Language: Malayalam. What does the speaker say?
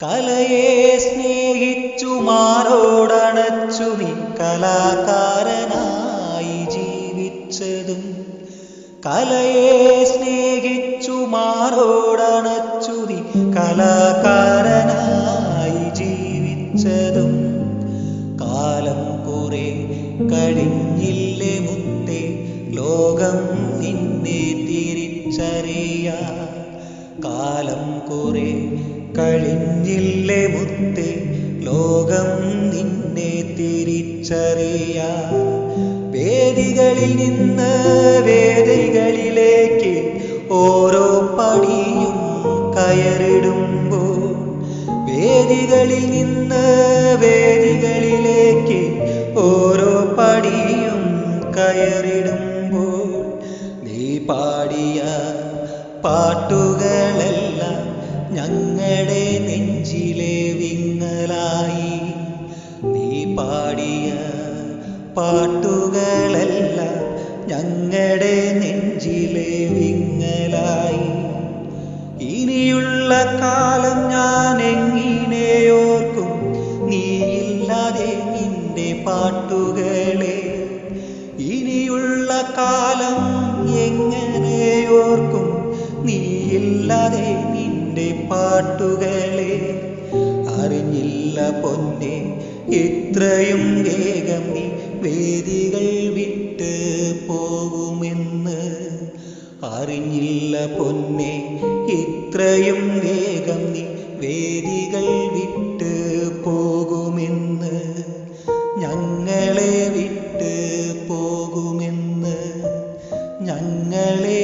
കലയെ സ്നേഹിച്ചു മാറോടണച്ചു കലാകാരനായി ജീവിച്ചതും കലയെ സ്നേഹിച്ചു മാറോടണച്ചു നീ കലാകാരനായി ജീവിച്ചതും കാലം കുറെ കഴിഞ്ഞില്ലേ മുത്തേ ലോകം നിന്നെ തിരിച്ചറിയ. കാലം കുറെ കഴിഞ്ഞില്ലേ മുത്തേ ലോകം നിന്നെ തിരിച്ചറിയ. വേദികളിൽ നിന്ന് വേദികളിലേക്ക് പാടിയ പാട്ടുകളെല്ലാം ഞങ്ങളുടെ നെഞ്ചിലെ വിങ്ങലായി. നീ പാടിയ പാട്ടുകളെല്ലാം ഞങ്ങളുടെ നെഞ്ചിലെ വിങ്ങലായി. ഇനിയുള്ള കാലം ഞാൻ എങ്ങനെയോർക്കും നീ ഇല്ലാതെ നിന്റെ പാട്ടുകളെ. ഇനിയുള്ള കാലം എങ്ങനെയോർക്കും നീയില്ലാതെ നിന്റെ പാട്ടുകളെ അറിഞ്ഞില്ല പൊന്നെ. ഇത്രയും വേഗം നീ വേദികൾ വിട്ട് പോകുമെന്ന് അറിഞ്ഞില്ല പൊന്നെ. ഇത്രയും വേഗം നീ വേദികൾ വിട്ട് പോകുമെന്ന് ഞങ്ങളെ വിട്ട് പോകുമെന്ന് ഞങ്ങളെ